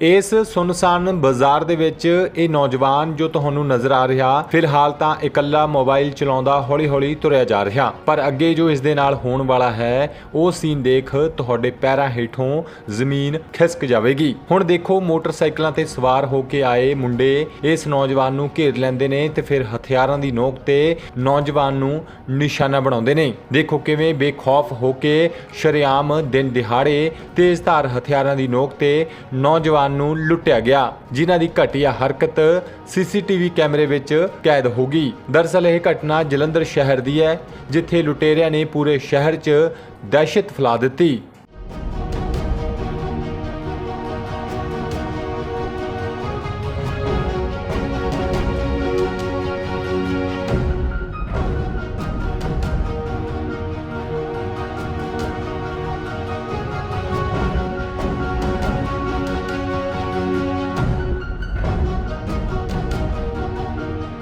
ਇਸ ਸੁਨਸਾਨ ਬਾਜ਼ਾਰ ਦੇ ਵਿੱਚ ਇਹ ਨੌਜਵਾਨ ਜੋ ਤੁਹਾਨੂੰ ਨਜ਼ਰ ਆ ਰਿਹਾ, ਫਿਲਹਾਲ ਤਾਂ ਇਕੱਲਾ ਮੋਬਾਈਲ ਚਲਾਉਂਦਾ ਹੌਲੀ-ਹੌਲੀ ਤੁਰਿਆ ਜਾ ਰਿਹਾ। ਪਰ ਅੱਗੇ ਜੋ ਇਸ ਦੇ ਨਾਲ ਹੋਣ ਵਾਲਾ ਹੈ, ਉਹ ਸੀਨ ਦੇਖ ਤੁਹਾਡੇ ਪੈਰਾਂ ਹੇਠੋਂ ਜ਼ਮੀਨ ਖਿਸਕ ਜਾਵੇਗੀ। ਹੁਣ ਦੇਖੋ, ਮੋਟਰਸਾਈਕਲਾਂ ਤੇ ਸਵਾਰ ਹੋ ਕੇ ਆਏ ਮੁੰਡੇ, ਇਸ ਨੌਜਵਾਨ ਨੂੰ ਘੇਰ ਲੈਂਦੇ ਨੇ ਤੇ ਫਿਰ ਹਥਿਆਰਾਂ ਦੀ ਨੋਕ ਤੇ ਨੌਜਵਾਨ ਨੂੰ ਨਿਸ਼ਾਨਾ ਬਣਾਉਂਦੇ ਨੇ। ਦੇਖੋ ਕਿਵੇਂ ਬੇਖੌਫ ਹੋ ਕੇ ਸ਼ਰੇਆਮ ਦਿਨ ਦਿਹਾੜੇ ਤੇਜ਼ਧਾਰ ਹਥਿਆਰਾਂ ਦੀ ਨੋਕ ਤੇ ਨੌਜਵਾਨ ਨੂੰ ਲੁੱਟਿਆ ਗਿਆ, ਜਿਨ੍ਹਾਂ ਦੀ ਘਟੀਆ ਹਰਕਤ ਸੀਸੀਟੀਵੀ ਕੈਮਰੇ ਵਿੱਚ ਕੈਦ ਹੋ ਗਈ। ਦਰਅਸਲ ਇਹ ਘਟਨਾ ਜਲੰਧਰ ਸ਼ਹਿਰ ਦੀ ਹੈ, ਜਿੱਥੇ ਲੁਟੇਰਿਆਂ ਨੇ ਪੂਰੇ ਸ਼ਹਿਰ 'ਚ ਦਹਿਸ਼ਤ ਫੈਲਾ ਦਿੱਤੀ।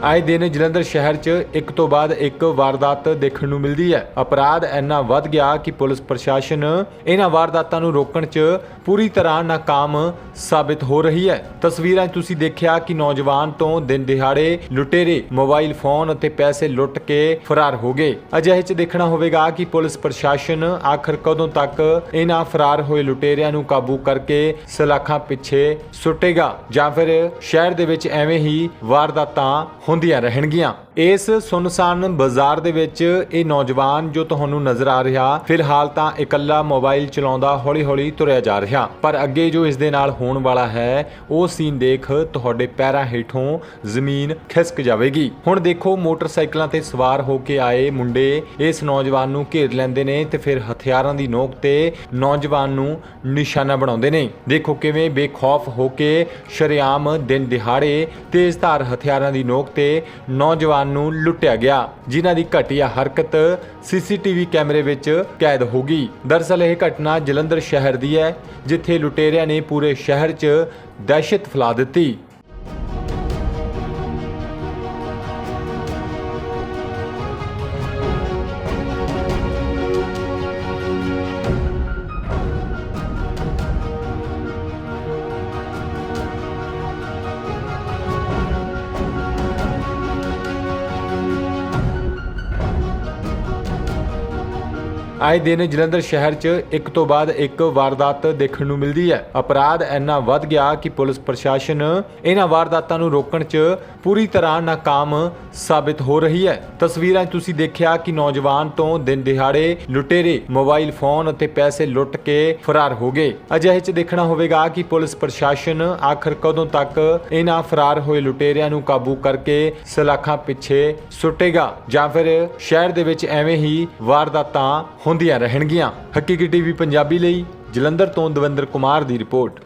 ਆਏ ਦਿਨ ਜਲੰਧਰ ਸ਼ਹਿਰ 'ਚ ਇੱਕ ਤੋਂ ਬਾਅਦ ਇੱਕ ਵਾਰਦਾਤ ਦੇਖਣ ਨੂੰ ਮਿਲਦੀ ਹੈ। ਅਪਰਾਧ ਇੰਨਾ ਵੱਧ ਗਿਆ ਕਿ ਪੁਲਿਸ ਪ੍ਰਸ਼ਾਸਨ ਇਹਨਾਂ ਵਾਰਦਾਤਾਂ ਨੂੰ ਰੋਕਣ 'ਚ ਪੂਰੀ ਤਰ੍ਹਾਂ ਨਾਕਾਮ ਸਾਬਿਤ ਹੋ ਰਹੀ ਹੈ। ਤਸਵੀਰਾਂ 'ਚ ਤੁਸੀਂ ਦੇਖਿਆ ਕਿ ਨੌਜਵਾਨ ਤੋਂ ਦਿਨ ਦਿਹਾੜੇ ਲੁਟੇਰੇ, ਮੋਬਾਈਲ ਫੋਨ ਅਤੇ ਪੈਸੇ ਲੁੱਟ ਕੇ ਫਰਾਰ ਹੋ ਗਏ। ਅਜਿਹੇ 'ਚ ਦੇਖਣਾ ਹੋਵੇਗਾ ਕਿ ਪੁਲਿਸ ਪ੍ਰਸ਼ਾਸਨ ਆਖਰ ਕਦੋਂ ਤੱਕ ਇਹਨਾਂ ਫਰਾਰ ਹੋਏ ਲੁਟੇਰਿਆਂ ਨੂੰ ਕਾਬੂ ਕਰਕੇ ਸਲਾਖਾਂ ਪਿੱਛੇ ਸੁੱਟੇਗਾ ਜਾਂ ਫਿਰ ਸ਼ਹਿਰ ਦੇ ਵਿੱਚ ਐਵੇਂ ਹੀ ਵਾਰਦਾਤਾਂ ਹੁੰਦੀਆਂ ਰਹਿਣਗੀਆਂ। ਇਸ ਸੁਨਸਾਨ ਬਾਜ਼ਾਰ ਦੇ ਵਿੱਚ ਇਹ ਨੌਜਵਾਨ ਜੋ ਤੁਹਾਨੂੰ ਨਜ਼ਰ ਆ ਰਿਹਾ, ਫਿਲਹਾਲ ਤਾਂ ਇਕੱਲਾ ਮੋਬਾਈਲ ਚਲਾਉਂਦਾ ਹੌਲੀ-ਹੌਲੀ ਤੁਰਿਆ ਜਾ ਰਿਹਾ। ਪਰ ਅੱਗੇ ਜੋ ਇਸ ਦੇ ਨਾਲ ਹੋਣ ਵਾਲਾ ਹੈ, ਉਹ ਸੀਨ ਦੇਖ ਤੁਹਾਡੇ ਪੈਰਾਂ ਹੇਠੋਂ ਜ਼ਮੀਨ ਖਿਸਕ ਜਾਵੇਗੀ। ਹੁਣ ਦੇਖੋ, ਮੋਟਰਸਾਈਕਲਾਂ ਤੇ ਸਵਾਰ ਹੋ ਕੇ ਆਏ ਮੁੰਡੇ, ਇਸ ਨੌਜਵਾਨ ਨੂੰ ਘੇਰ ਲੈਂਦੇ ਨੇ ਤੇ ਫਿਰ ਹਥਿਆਰਾਂ ਦੀ ਨੋਕ ਤੇ ਨੌਜਵਾਨ ਨੂੰ ਨਿਸ਼ਾਨਾ ਬਣਾਉਂਦੇ ਨੇ। ਦੇਖੋ ਕਿਵੇਂ ਬੇਖੌਫ ਹੋ ਕੇ ਸ਼ਰੇਆਮ ਦਿਨ ਦਿਹਾੜੇ ਤੇਜ਼ਧਾਰ ਹਥਿਆਰਾਂ ਦੀ ਨੋਕ ਤੇ ਨੌਜਵਾਨ ਨੂੰ ਲੁੱਟਿਆ ਗਿਆ, ਜਿਨ੍ਹਾਂ ਦੀ ਘਟੀਆ ਹਰਕਤ ਸੀਸੀਟੀਵੀ ਕੈਮਰੇ ਵਿੱਚ ਕੈਦ ਹੋ ਗਈ। ਦਰਅਸਲ ਇਹ ਘਟਨਾ ਜਲੰਧਰ ਸ਼ਹਿਰ ਦੀ ਹੈ, ਜਿੱਥੇ ਲੁਟੇਰਿਆਂ ਨੇ ਪੂਰੇ ਸ਼ਹਿਰ 'ਚ ਦਹਿਸ਼ਤ ਫੈਲਾ ਦਿੱਤੀ। ਆਏ ਦਿਨ ਜਲੰਧਰ ਸ਼ਹਿਰ 'ਚ ਇੱਕ ਤੋਂ ਬਾਅਦ ਇੱਕ ਵਾਰਦਾਤ ਦੇਖਣ ਨੂੰ ਮਿਲਦੀ ਹੈ। ਅਪਰਾਧ ਇੰਨਾ ਵੱਧ ਗਿਆ ਕਿ ਪੁਲਿਸ ਪ੍ਰਸ਼ਾਸਨ ਇਹਨਾਂ ਵਾਰਦਾਤਾਂ ਨੂੰ ਰੋਕਣ 'ਚ ਪੂਰੀ ਤਰ੍ਹਾਂ ਨਾਕਾਮ ਸਾਬਿਤ ਹੋ ਰਹੀ ਹੈ। ਤਸਵੀਰਾਂ 'ਚ ਤੁਸੀਂ ਦੇਖਿਆ ਕਿ ਨੌਜਵਾਨ ਤੋਂ ਦਿਨ ਦਿਹਾੜੇ ਲੁਟੇਰੇ, ਮੋਬਾਈਲ ਫੋਨ ਅਤੇ ਪੈਸੇ ਲੁੱਟ ਕੇ ਫਰਾਰ ਹੋ ਗਏ। ਅਜਿਹੇ 'ਚ ਦੇਖਣਾ ਹੋਵੇਗਾ ਕਿ ਪੁਲਿਸ ਪ੍ਰਸ਼ਾਸਨ ਆਖਰ ਕਦੋਂ ਤੱਕ ਇਹਨਾਂ ਫਰਾਰ ਹੋਏ ਲੁਟੇਰਿਆਂ ਨੂੰ ਕਾਬੂ ਕਰਕੇ ਸਲਾਖਾਂ ਪਿੱਛੇ ਸੁੱਟੇਗਾ ਜਾਂ ਫਿਰ ਸ਼ਹਿਰ ਦੇ ਵਿੱਚ ਐਵੇਂ ਹੀ ਵਾਰਦਾਤਾਂ ਹੁੰਦੀਆਂ ਰਹਿਣਗੀਆਂ। ਹਕੀਕੀ ਟੀਵੀ ਪੰਜਾਬੀ ਲਈ ਜਲੰਧਰ ਤੋਂ ਦਵਿੰਦਰ ਕੁਮਾਰ ਦੀ ਰਿਪੋਰਟ।